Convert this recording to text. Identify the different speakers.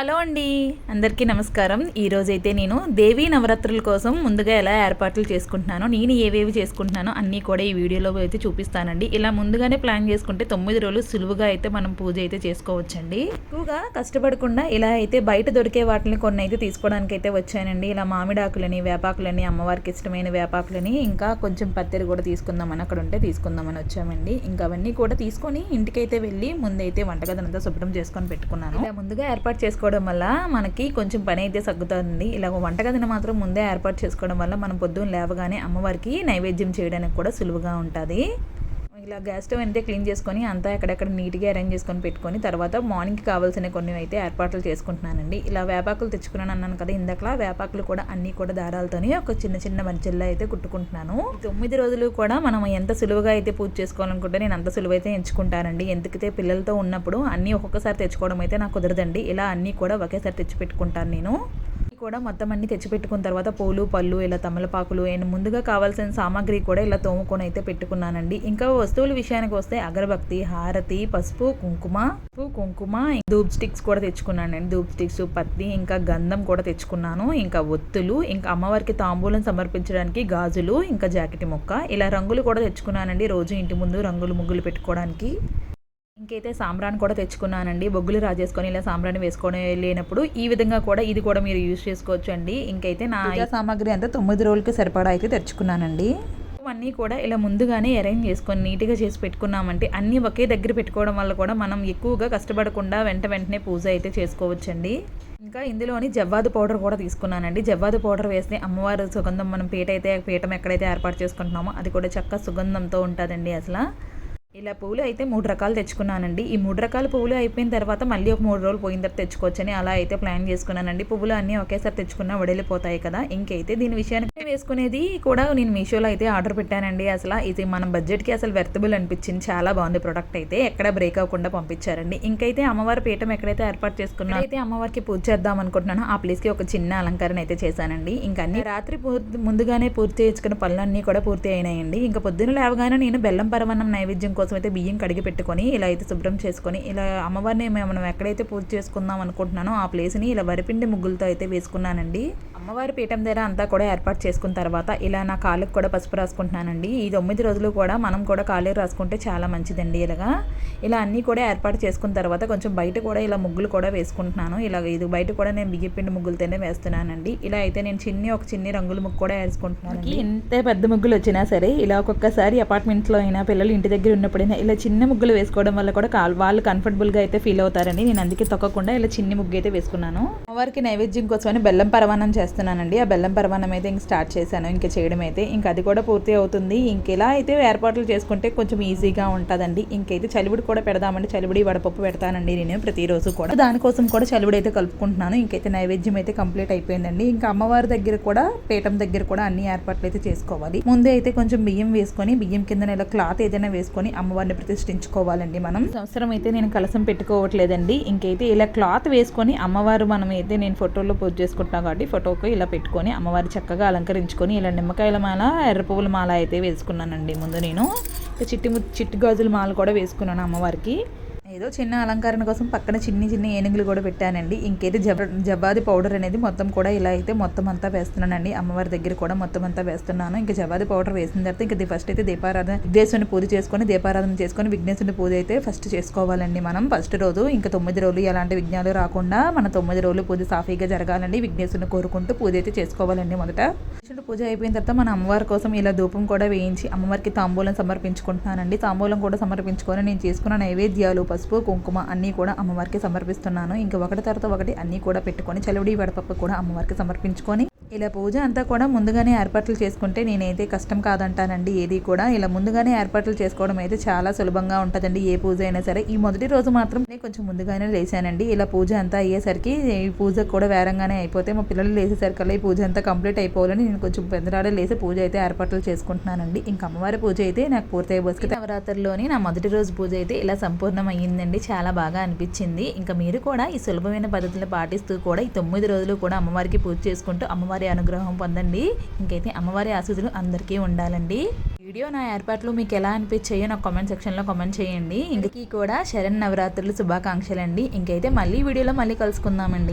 Speaker 1: Hello అండి. అందరికీ నమస్కారం. ఈరోజైతే నేను దేవీ నవరాత్రుల కోసం ముందుగా ఎలా ఏర్పాట్లు చేసుకుంటున్నానో నేను ఏవేవి చేసుకుంటున్నానో అన్నీ కూడా ఈ వీడియోలో అయితే చూపిస్తానండి. ఇలా ముందుగానే ప్లాన్ చేసుకుంటే తొమ్మిది రోజులు సులువుగా అయితే మనం పూజ అయితే చేసుకోవచ్చండి. ఎక్కువగా కష్టపడకుండా ఇలా అయితే బయట దొరికే వాటిని కొన్ని అయితే తీసుకోవడానికి అయితే వచ్చానండి. ఇలా మామిడాకులని వేపాకులని అమ్మవారికి ఇష్టమైన వేపాకులని ఇంకా కొంచెం పత్తెర కూడా తీసుకుందామని అక్కడ ఉంటే తీసుకుందామని వచ్చామండి. ఇంకా అవన్నీ కూడా తీసుకొని ఇంటికైతే వెళ్ళి ముందైతే వంటగదంతా శుభ్రం చేసుకొని పెట్టుకున్నాను. ఇలా ముందుగా ఏర్పాటు చేసుకోవడం వల్ల మనకి కొంచెం పని అయితే సగ్గుతుంది. ఇలా వంటగదిని మాత్రం ముందే ఏర్పాటు చేసుకోవడం వల్ల మనం పొద్దున్న లేవగానే అమ్మవారికి నైవేద్యం చేయడానికి కూడా సులువుగా ఉంటుంది. ఇలా గ్యాస్ స్టవ్ అయితే క్లీన్ చేసుకొని అంతా ఎక్కడెక్కడ నీట్గా అరేంజ్ చేసుకొని పెట్టుకొని తర్వాత మార్నింగ్కి కావాల్సిన కొన్ని అయితే ఏర్పాట్లు చేసుకుంటున్నానండి. ఇలా వేపాకులు తెచ్చుకున్నాను అన్నాను కదా ఇందాకలా వేపాకులు కూడా అన్నీ కూడా దారాలతోనే ఒక చిన్న చిన్న మధ్యలో అయితే కుట్టుకుంటున్నాను. తొమ్మిది రోజులు కూడా మనం ఎంత సులువుగా అయితే పూజ చేసుకోవాలనుకుంటే నేను అంత సులువైతే ఎంచుకుంటానండి. ఎందుకైతే పిల్లలతో ఉన్నప్పుడు అన్నీ ఒక్కొక్కసారి తెచ్చుకోవడం అయితే నాకు కుదరదండి. ఇలా అన్నీ కూడా ఒకేసారి తెచ్చి పెట్టుకుంటాను నేను. కూడా మొత్తం అన్ని తెచ్చిపెట్టుకున్న తర్వాత పూలు పళ్ళు ఇలా తమలపాకులు అండ్ ముందుగా కావాల్సిన సామాగ్రి కూడా ఇలా తోముకొని అయితే పెట్టుకున్నానండి. ఇంకా వస్తువుల విషయానికి వస్తే అగరబత్తి హారతి పసుపు కుంకుమ పసుపు కుంకుమ ధూప్ స్టిక్స్ కూడా తెచ్చుకున్నానండి. ధూప్ స్టిక్స్ పత్తి ఇంకా గంధం కూడా తెచ్చుకున్నాను. ఇంకా ఒత్తులు ఇంకా అమ్మవారికి తాంబూలం సమర్పించడానికి గాజులు ఇంకా జాకెట్ ముక్క ఇలా రంగులు కూడా తెచ్చుకున్నానండి రోజు ఇంటి ముందు రంగులు ముగ్గులు పెట్టుకోవడానికి. ఇంకైతే సాంబ్రాన్ కూడా తెచ్చుకున్నానండి. బొగ్గులు రాజేసుకొని ఇలా సాంబ్రాన్ వేసుకొని లేనప్పుడు ఈ విధంగా కూడా ఇది కూడా మీరు యూజ్ చేసుకోవచ్చు అండి ఇంకైతే నా సామాగ్రి అంతా తొమ్మిది రోజులకి సరిపడా అయితే తెచ్చుకున్నానండి. అన్నీ కూడా ఇలా ముందుగానే అరేంజ్ చేసుకొని నీట్గా చేసి పెట్టుకున్నామంటే అన్నీ ఒకే దగ్గర పెట్టుకోవడం వల్ల కూడా మనం ఎక్కువగా కష్టపడకుండా వెంట వెంటనే పూజ అయితే చేసుకోవచ్చండి. ఇంకా ఇందులోని జవ్వాదు పౌడర్ కూడా తీసుకున్నానండి. జవ్వాదు పౌడర్ వేస్తే అమ్మవారి సుగంధం మనం పీట అయితే పీఠం ఎక్కడైతే ఏర్పాటు చేసుకుంటున్నామో అది కూడా చక్క సుగంధంతో ఉంటుందండి అసలు. ఇలా పువ్వులు అయితే మూడు రకాలు తెచ్చుకున్నానండి. ఈ మూడు రకాల పువ్వులు అయిపోయిన తర్వాత మళ్ళీ ఒక మూడు రోజులు పోయిన తర్వాత తెచ్చుకోవచ్చని అలా అయితే ప్లాన్ చేసుకున్నానండి. పువ్వులు అన్నీ ఒకేసారి తెచ్చుకున్నా వడిలిపోతాయి కదా. ఇంకైతే దీని విషయానికి వేసుకునేది కూడా నేను మీషోలో అయితే ఆర్డర్ పెట్టానండి. అసలు ఇది మన బడ్జెట్కి అసలు వెర్తబుల్ అనిపించింది. చాలా బాగుంది ప్రోడక్ట్ అయితే. ఎక్కడ బ్రేక్ అవ్వకుండా పంపించారండి. ఇంకైతే అమ్మవారి పీఠం ఎక్కడైతే ఏర్పాటు చేసుకున్నా అయితే అమ్మవారికి పూజ చేద్దాం అనుకుంటున్నాను ఆ ప్లేస్కి ఒక చిన్న అలంకరణ అయితే చేశానండి. ఇంకా అన్ని రాత్రి పూర్తి ముందుగానే పూర్తి చేసుకున్న పనులన్నీ కూడా పూర్తి అయినాయండి. ఇంకా పొద్దున లేవగానే నేను బెల్లం పరవన్నం నైవేద్యం కోసం అయితే బియ్యం కడిగి పెట్టుకొని ఇలా అయితే శుభ్రం చేసుకొని ఇలా అమ్మవారిని మనం ఎక్కడైతే పూజ చేసుకుందాం అనుకుంటున్నానో ఆ ప్లేస్ని ఇలా వరిపిండి ముగ్గులతో అయితే వేసుకున్నానండి. అమ్మవారి పీఠం దగ్గర అంతా కూడా ఏర్పాటు చేసుకున్న తర్వాత ఇలా నా కాళ్ళకు కూడా పసుపు రాసుకుంటున్నానండి. ఈ తొమ్మిది రోజులు కూడా మనం కూడా కాళ్ళకి రాసుకుంటే చాలా మంచిదండి ఇలాగా. ఇలా అన్నీ కూడా ఏర్పాటు చేసుకున్న తర్వాత కొంచెం బయట కూడా ఇలా ముగ్గులు కూడా వేసుకుంటున్నాను. ఇలా ఇది బయట కూడా నేను బియ్యపిండి ముగ్గులతోనే వేస్తున్నానండి. ఇలా అయితే నేను చిన్ని ఒక చిన్ని రంగుల ముగ్గు కూడా వేసుకుంటున్నాను ఎంత పెద్ద ముగ్గులు వచ్చినా సరే ఇలా ఒక్కొక్కసారి అపార్ట్మెంట్లో అయినా పిల్లలు ఇంటి దగ్గర ఉన్నప్పుడైనా ఇలా చిన్న ముగ్గులు వేసుకోవడం వల్ల కూడా వాళ్ళు కంఫర్టబుల్గా అయితే ఫీల్ అవుతారని నేను అందుకే తొక్కకుండా ఇలా చిన్ని ముగ్గు అయితే వేసుకున్నాను. అమ్మవారికి నైవేద్యం కోసమని బెల్లం పరమాన్నం చేస్తున్నానండి. ఆ బెల్లం పరమాణం అయితే ఇంక స్టార్ట్ చేశాను. ఇంకా చేయడం అయితే ఇంక అది కూడా పూర్తి అవుతుంది. ఇంకెలా అయితే ఏర్పాట్లు చేసుకుంటే కొంచెం ఈజీగా ఉంటుందండి. ఇంకైతే చలివిడి కూడా పెడదామండి. చలివిడి వడపప్పు పెడతానండి నేను ప్రతిరోజు కూడా. దానికోసం కూడా చలివిడి అయితే కలుపుకుంటున్నాను. ఇంకైతే నైవేద్యం అయితే కంప్లీట్ అయిపోయిందండి. ఇంకా అమ్మవారి దగ్గర కూడా పీఠం దగ్గర కూడా అన్ని ఏర్పాట్లు అయితే చేసుకోవాలి. ముందే అయితే కొంచెం బియ్యం వేసుకొని బియ్యం కింద ఇలా క్లాత్ ఏదైనా వేసుకొని అమ్మవారిని ప్రతిష్ఠించుకోవాలండి మనం. సంవత్సరం అయితే నేను కలసం పెట్టుకోవట్లేదండి. ఇంకైతే ఇలా క్లాత్ వేసుకొని అమ్మవారు మనం అయితే నేను ఫోటోలో పోస్ట్ చేసుకుంటున్నాను కాబట్టి ఫోటో ఫోటోకి ఇలా పెట్టుకొని అమ్మవారి చక్కగా అలంకరించుకొని ఇలా నిమ్మకాయల మాల ఎర్ర పువ్వుల మాల అయితే వేసుకున్నానండి. ముందు నేను చిట్టి ము- చిట్టి గాజుల మాల కూడా వేసుకున్నాను అమ్మవారికి. ఏదో చిన్న అలంకరణ కోసం పక్కన చిన్ని చిన్ని ఏనుగులు కూడా పెట్టానండి. ఇంకైతే జబ జబాది పౌడర్ అనేది మొత్తం కూడా ఇలా అయితే మొత్తం అంతా వేస్తున్నానండి. అమ్మవారి దగ్గర కూడా మొత్తం అంతా వేస్తున్నాను. ఇంకా జబాది పౌడర్ వేసిన తర్వాత ఇంకా ఫస్ట్ అయితే దీపారాధన విఘ్నేశ్వరుని పూజ చేసుకొని దీపారాధన చేసుకొని విఘ్నేశ్వరుని పూజ అయితే ఫస్ట్ చేసుకోవాలండి మనం. ఫస్ట్ రోజు ఇంకా తొమ్మిది రోజులు ఎలాంటి విఘ్నాలు రాకుండా మన తొమ్మిది రోజులు పూజ సాఫీగా జరగాలండి. విఘ్నేశ్వరుని కోరుకుంటూ పూజ అయితే చేసుకోవాలండి మొదట. విఘ్నేశ్వరుని పూజ అయిపోయిన తర్వాత మన అమ్మవారి కోసం ఇలా ధూపం కూడా వేయించి అమ్మవారికి తాంబూలం సమర్పించుకుంటున్నానండి. తాంబూలం కూడా సమర్పించుకొని నేను చేసుకున్న నైవేద్యాలు పసుపు కుంకుమ అన్నీ కూడా అమ్మవారికి సమర్పిస్తున్నాను. ఇంకా ఒకటి తర్వాత ఒకటి అన్నీ కూడా పెట్టుకొని చలివిడి వడపప్పు కూడా అమ్మవారికి సమర్పించుకొని ఇలా పూజ అంతా కూడా ముందుగానే ఏర్పాట్లు చేసుకుంటే నేనైతే కష్టం కాదంటానండి ఏది కూడా. ఇలా ముందుగానే ఏర్పాట్లు చేసుకోవడం అయితే చాలా సులభంగా ఉంటుందండి ఏ పూజ అయినా సరే. ఈ మొదటి రోజు మాత్రం నేను కొంచెం ముందుగానే లేచానండి. ఇలా పూజ అంతా అయ్యేసరికి ఈ పూజ కూడా వేరంగానే అయిపోతే మా పిల్లలు లేచేసరికల్లా ఈ పూజ అంతా కంప్లీట్ అయిపోవాలని నేను కొంచెం పెద్దరాడే లేసి పూజ అయితే ఏర్పాట్లు చేసుకుంటున్నానండి. ఇంకా అమ్మవారి పూజ అయితే నాకు పూర్తి బోసుకి నవరాత్రిలోని నా మొదటి రోజు పూజ అయితే ఇలా సంపూర్ణం అయ్యిందండి చాలా బాగా అనిపించింది. ఇంకా మీరు కూడా ఈ సులభమైన పద్ధతులు పాటిస్తూ కూడా ఈ తొమ్మిది రోజులు కూడా అమ్మవారికి పూజ చేసుకుంటూ అమ్మవారి అనుగ్రహం పొందండి. ఇంకైతే అమ్మవారి ఆశీస్సులు అందరికీ ఉండాలండి. వీడియో నా ఏర్పాట్లు మీకు ఎలా అనిపించాయో నాకు కామెంట్ సెక్షన్లో కామెంట్ చేయండి. ఇంకీ కూడా శరణ్ నవరాత్రులు శుభాకాంక్షలు అండి ఇంకైతే మళ్ళీ వీడియోలో మళ్ళీ కలుసుకుందామండి.